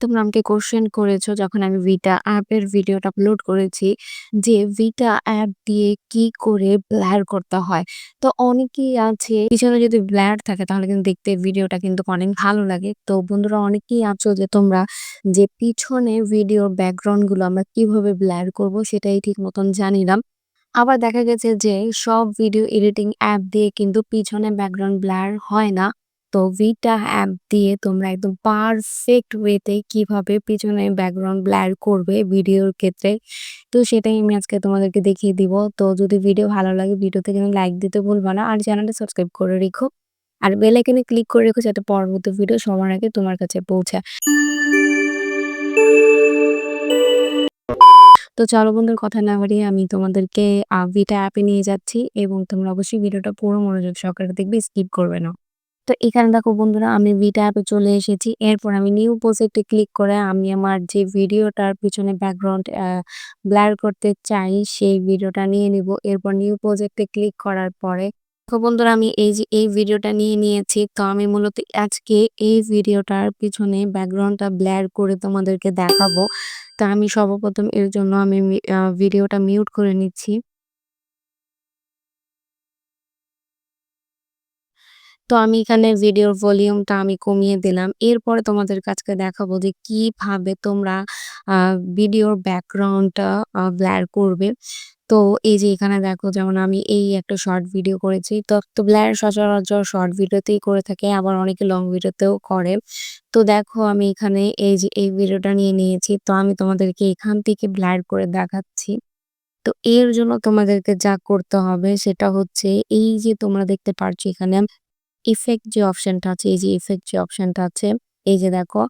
তোমরা আমাকে কোয়েশ্চেন করেছ যখন আমি ভিটা অ্যাপের ভিডিওটা আপলোড করেছি যে ভিটা অ্যাপ দিয়ে কি করে ব্লার করতে হয়। তো অনেকেই আছে, পিছনে যদি ব্লার থাকে তাহলে কিন্তু দেখতে ভিডিওটা কিন্তু অনেক ভালো লাগে। তো বন্ধুরা অনেকেই আছো যে তোমরা যে পিছনে ভিডিওর ব্যাকগ্রাউন্ডগুলো আমরা কীভাবে ব্লার করব সেটাই ঠিক মতন জানি না। আবার দেখা গেছে যে সব ভিডিও এডিটিং অ্যাপ দিয়ে কিন্তু পিছনে ব্যাকগ্রাউন্ড ব্লার হয় না। তো ভিটা অ্যাপ দিয়ে তোমরা একদম পারফেক্ট ওয়েতে কীভাবে পিছনে ব্যাকগ্রাউন্ড ব্লার করবে ভিডিওর ক্ষেত্রে। তো সেটাই আমি আজকে তোমাদেরকে দেখিয়ে দিব। তো যদি ভিডিও ভালো লাগে ভিডিওতে কিন্তু লাইক দিতে ভুলবা না। আর চ্যানেলটা সাবস্ক্রাইব করে রেখো। আর বেল আইকনে ক্লিক করে রেখো যাতে পরবর্তী ভিডিও সবার আগে তোমার কাছে পৌঁছায় তো চলো বন্ধুর কথা না বাড়িয়ে আমি তোমাদেরকে ভিটা অ্যাপে নিয়ে যাচ্ছি। এবং তোমরা অবশ্যই ভিডিওটা পুরো মনোযোগ সহকারে দেখবে স্কিপ করবে না। তো এখানে দেখো বন্ধুরা, আমি ভিটা অ্যাপে চলে এসেছি। এরপর আমি নিউ প্রজেক্টে ক্লিক করে আমি আমার যে ভিডিওটার পিছনে ব্যাকগ্রাউন্ড ব্লার করতে চাই, সেই ভিডিওটা নিয়ে নিব। এরপর নিউ প্রজেক্টে ক্লিক করার পরে, তো বন্ধুরা, আমি এই যে, এই ভিডিওটা নিয়ে নিয়েছি। তো আমি মূলত আজকে এই ভিডিওটার পিছনে ব্যাকগ্রাউন্ডটা ব্ল্যার করে তোমাদেরকে দেখাবো। তো আমি সর্বপ্রথম এর জন্য আমি ভিডিওটা মিউট করে নিচ্ছি। তো আমি এখানে ভিডিওর ভলিউমটা আমি কমিয়ে দিলাম। এরপরে তোমাদের কাছকে দেখাবো যে কীভাবে তোমরা ভিডিওর ব্যাকগ্রাউন্ডটা ব্ল্যার করবে। তো এই যে এখানে দেখো, যেমন আমি এই একটা শর্ট ভিডিও করেছি। তো তো ব্লার সচরাচর শর্ট ভিডিওতেই করে থাকে, আবার অনেকে লং ভিডিওতেও করে। তো দেখো, আমি এখানে এই যে এই ভিডিওটা নিয়ে নিয়েছি। তো আমি তোমাদেরকে এখান থেকে ব্ল্যার করে দেখাচ্ছি। তো এর জন্য তোমাদেরকে যা করতে হবে, সেটা হচ্ছে এই যে তোমরা দেখতে পারছ এখানে ইফেক্ট যে অপশনটা আছে, এই যে ইফেক্ট যে অপশনটা আছে, এই যে দেখো,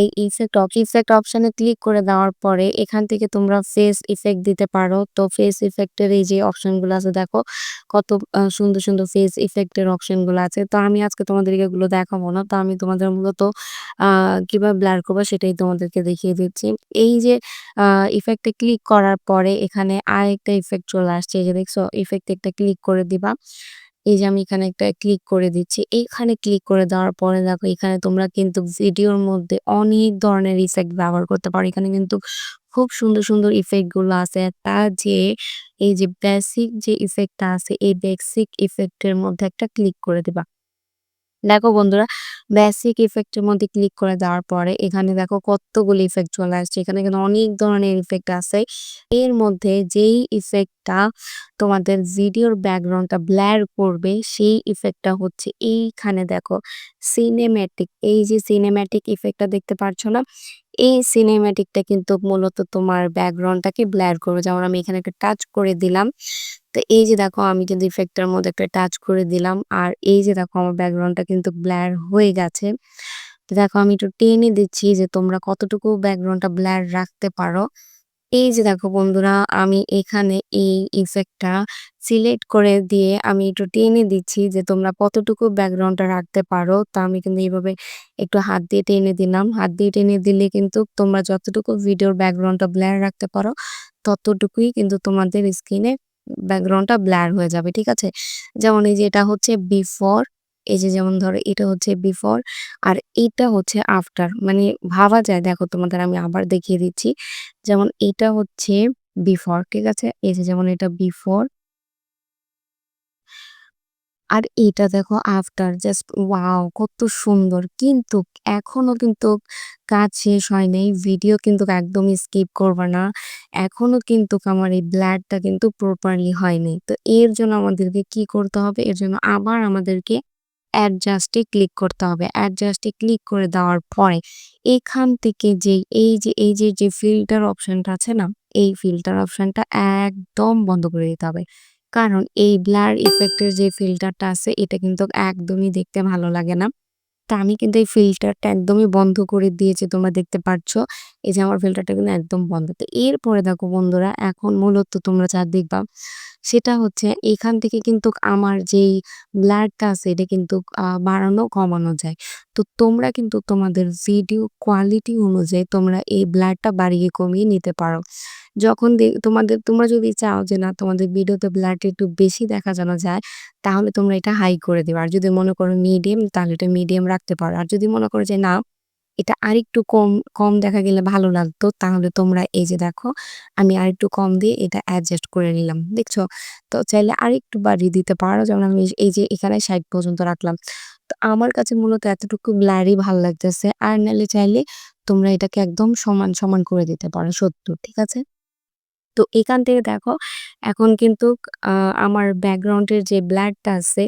এই ইফেক্ট ইফেক্ট অপশনে ক্লিক করে দেওয়ার পরে এখান থেকে তোমরা ফেস ইফেক্ট দিতে পারো। তো ফেস ইফেক্টের এই যে অপশনগুলো আছে, দেখো, কত সুন্দর সুন্দর ফেস ইফেক্টের অপশনগুলো আছে। তো আমি আজকে তোমাদেরকে এগুলো দেখাবো না। তো আমি তোমাদের মূলত কীভাবে ব্লার করব সেটাই তোমাদেরকে দেখিয়ে দিচ্ছি। এই যে ইফেক্টে ক্লিক করার পরে এখানে আরেকটা ইফেক্ট চলে আসছে। এই যে দেখছ ইফেক্ট একটা ক্লিক করে দিবা। এই যে আমি এখানে একটা ক্লিক করে দিচ্ছি। এখানে ক্লিক করে দেওয়ার পরে দেখো এখানে তোমরা কিন্তু ভিডিওর মধ্যে অনেক ধরনের ইফেক্ট ব্যবহার করতে পারো। এখানে কিন্তু খুব সুন্দর সুন্দর ইফেক্টগুলো আছে। তা যে এই যে বেসিক যে ইফেক্টটা আছে, এই বেসিক ইফেক্টের মধ্যে একটা ক্লিক করে দিবা। দেখো বন্ধুরা বেসিক ইফেক্টের মধ্যে ক্লিক করে দেওয়ার পরে এখানে দেখো কতগুলো ইফেক্ট চলে আসছে। এখানে কিন্তু অনেক ধরনের ইফেক্ট আছে। এর মধ্যে যেই ইফেক্টটা তোমাদের ভিডিওর ব্যাকগ্রাউন্ডটা ব্ল্যার করবে, সেই ইফেক্টটা হচ্ছে এইখানে দেখো সিনেম্যাটিক এই যে সিনেম্যাটিক ইফেক্টটা দেখতে পাচ্ছ না? এই সিনেম্যাটিকটা কিন্তু মূলত তোমার ব্যাকগ্রাউন্ডটাকে ব্ল্যার করবে। যেমন আমি এখানে একটা টাচ করে দিলাম। তো এই যে দেখো আমি কিন্তু ইফেক্টটার মধ্যে একটা টাচ করে দিলাম। আর এই যে দেখো আমার ব্যাকগ্রাউন্ডটা কিন্তু ব্ল্যার হয়ে গেছে। তো দেখো আমি একটু টেনে দিচ্ছি যে তোমরা কতটুকু ব্যাকগ্রাউন্ডটা ব্ল্যার রাখতে পারো। এই যে দেখো বন্ধুরা, আমি এখানে এই ইফেক্টটা সিলেক্ট করে দিয়ে আমি একটু টেনে দিচ্ছি যে তোমরা কতটুকু ব্যাকগ্রাউন্ডটা রাখতে পারো। তা আমি কিন্তু এইভাবে একটু হাত দিয়ে টেনে দিলাম। হাত দিয়ে টেনে দিলে কিন্তু তোমরা যতটুকু ভিডিওর ব্যাকগ্রাউন্ডটা ব্ল্যার রাখতে পারো, ততটুকুই কিন্তু তোমাদের স্ক্রিনে ব্যাকগ্রাউন্ডটা ব্ল্যার হয়ে যাবে, ঠিক আছে? যেমন এই যে এটা হচ্ছে বিফোর এই যে যেমন ধরো এটা হচ্ছে বিফোর আর এটা হচ্ছে আফটার মানে ভাবা যায়। দেখো তোমাদের আমি আবার দেখিয়ে দিচ্ছি। যেমন এটা হচ্ছে বিফোর ঠিক আছে? এই যে যেমন এটা বিফোর আর এটা দেখো আফটার জাস্ট ওয়াও কত সুন্দর। কিন্তু এখনও কিন্তু কাজ শেষ হয় নাই ভিডিও কিন্তু একদমই স্কিপ করবে না। এখনও কিন্তু আমার এই ব্ল্যাডটা কিন্তু প্রপারলি হয়নি। তো এর জন্য আমাদেরকে কি করতে হবে? এর জন্য আবার আমাদেরকে অ্যাডজাস্টে ক্লিক করতে হবে। অ্যাডজাস্টে ক্লিক করে দেওয়ার পরে এখান থেকে যে এই যে এই যে যে ফিল্টার অপশনটা আছে না, এই ফিল্টার অপশনটা একদম বন্ধ করে দিতে হবে। কারণ এই ব্লার ইফেক্টের যে ফিল্টারটা আছে, এটা কিন্তু একদমই দেখতে ভালো লাগে না। তা আমি কিন্তু এই ফিল্টারটা একদমই বন্ধ করে দিয়েছি, তোমরা দেখতে পাচ্ছ এই যে আমার ফিল্টারটা কিন্তু একদম বন্ধ। তো এরপরে দেখো বন্ধুরা, এখন মূলত তোমরা যা দেখবা, সেটা হচ্ছে এখান থেকে কিন্তু আমার যেই ব্লাডটা আছে, এটা কিন্তু বাড়ানো, কমানো যায়। তো তোমরা কিন্তু তোমাদের ভিডিও কোয়ালিটি অনুযায়ী তোমরা এই ব্লাডটা বাড়িয়ে কমিয়ে নিতে পারো। যখন তোমাদের তোমরা যদি চাও যে না তোমাদের ভিডিওতে ব্লাড একটু বেশি দেখা জানা যায় তাহলে তোমরা এটা হাই করে দেবে আর যদি মনে করো মিডিয়াম তাহলে এটা মিডিয়াম রাখতে পারো আর যদি মনে করো যে না এটা আরেকটু কম, কম দেখা গেলে ভালো লাগতো। তাহলে তোমরা এই যে দেখো আমি আরেকটু কম দিয়ে এটা অ্যাডজাস্ট করে নিলাম। দেখছ? তো চাইলে আরেকটু বাড়িয়ে দিতে পারো। যেমন আমি এই যে এখানে ৬০ পর্যন্ত রাখলাম। তো আমার কাছে মূলত এতটুকু ব্লারই ভালো লাগতেছে। আর নাইলে চাইলে তোমরা এটাকে একদম সমান, সমান করে দিতে পারো ৭০ ঠিক আছে? তো এখান থেকে দেখো, এখন কিন্তু আমার ব্যাকগ্রাউন্ডের যে ব্লারটা আছে,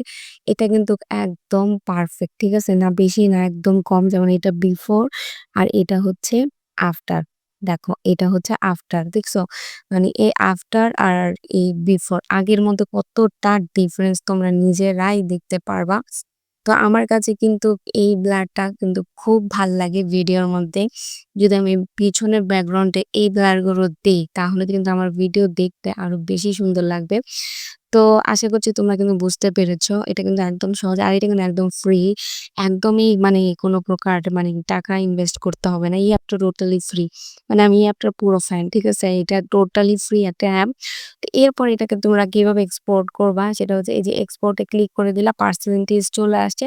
এটা কিন্তু একদম পারফেক্ট। ঠিক আছে? না বেশি না, একদম কম। যেমন এটা বিফোর আর এটা হচ্ছে আফটার। দেখো, এটা হচ্ছে আফটার। দেখছ? মানে এই আফটার আর এই বিফোর আগের মধ্যে কতটা ডিফারেন্স তোমরা নিজেরাই দেখতে পারবা। তো আমার কাছে কিন্তু এই ব্লারটা কিন্তু খুব ভালো লাগে ভিডিওর মধ্যে। যদি আমি পিছনের ব্যাকগ্রাউন্ডে এই ব্লারগুলো দেই, তাহলে কিন্তু আমার ভিডিও দেখতে আরও বেশি সুন্দর লাগবে। তো আশা করছি তোমরা কিন্তু বুঝতে পেরেছ। এটা কিন্তু একদম সহজ। আর এটা কিন্তু একদম ফ্রি। একদমই মানে কোনো প্রকার মানে টাকা ইনভেস্ট করতে হবে না। এই অ্যাপটা টোটালি ফ্রি। মানে আমি এই অ্যাপটার পুরো ফ্যান। ঠিক আছে? এটা টোটালি ফ্রি একটা অ্যাপ। তো এরপর এটাকে তোমরা কীভাবে এক্সপোর্ট করবা সেটা হচ্ছে এই যে এক্সপোর্টে ক্লিক করে দিলা পার্সেন্টেজ চলে আসছে।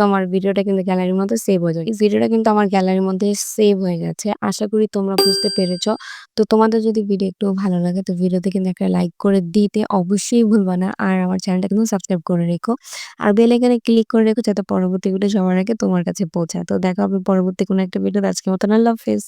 তোমার ভিডিওটা কিন্তু গ্যালারির মধ্যে সেভ হয়ে যাবে। এই ভিডিওটা কিন্তু আমার গ্যালারির মধ্যে সেভ হয়ে গেছে। আশা করি তোমরা বুঝতে পেরেছ। তো তোমাদের যদি ভিডিও একটু ভালো লাগে তো ভিডিওতে কিন্তু একটা লাইক করে দিতে অবশ্যই ভুলবা না। আর আমার চ্যানেলটা কিন্তু সাবস্ক্রাইব করে রেখো। আর বেল আইকনে ক্লিক করে রেখো যাতে পরবর্তী ভিডিও সবার আগে তোমার কাছে পৌঁছায়। তো দেখা হবে পরবর্তী কোনো একটা ভিডিও আজকে মতন আল্লাহ হাফেজ।